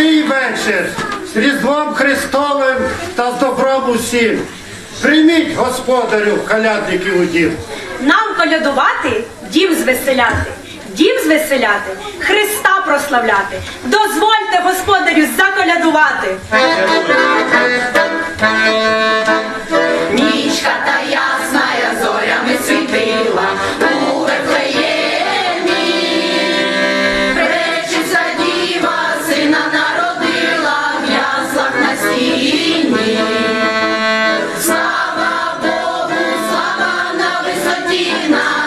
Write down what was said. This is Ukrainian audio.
святий вечір з Різдвом Христовим та з добром усім. Прийміть, господарю, калядників у дім. Нам колядувати, дім звеселяти, дім звеселяти, Христа прославляти. Дозвольте, господарю, заколядувати. 第一